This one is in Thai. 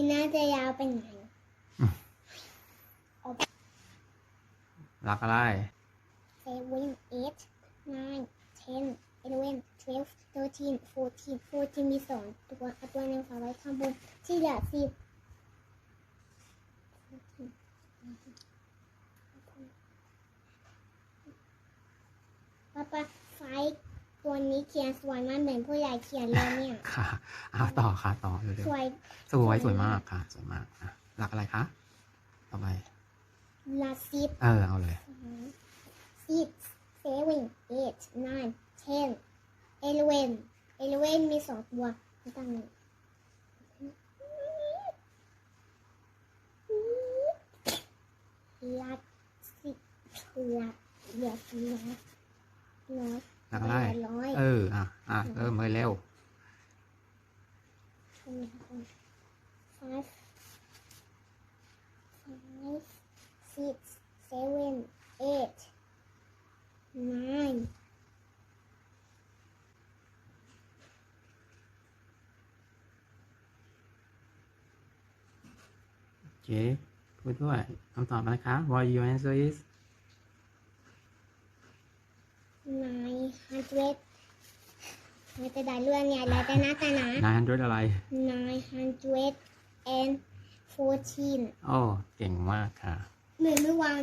ทีน่าจะยาวเป็นไงรักอะไร seven eight nine ten eleven twelve thirteen fourteen fourteen มีสองตัวเอาตัวหนึ่งฝากไว้ข้างบน ที่เหลือสิบป้าป้าไฟตั วนี้เขียนสวยมากเหมือนผู้ใหญ่เขียนเลยเนี่ย ค่ะอะต่อค่ะต่อเร็วสวยๆสวยสวยมากค่ะ สวยมากอะรักอะไรคะต่อไปละสิบเออเอาเลย six seven eight nine ten eleven eleven มีสองตัวไม่ต้องมีลัดสิบลัดเหลือกี่ร้อย ร้อยรักอะไรร้อยเออ อะ อะ เริ่มเลยเร็ว five five six seven eight nine โอเคพูดด้วยคำตอบอะไรคะ What your answer is nine hundred ไม่จะได้เรื่องเนี่ยแล้วแต่นะแต่นะ900อะไร nine hundred and fourteen โอ้ เก่งมากค่ะ เหมือนเมื่อวาน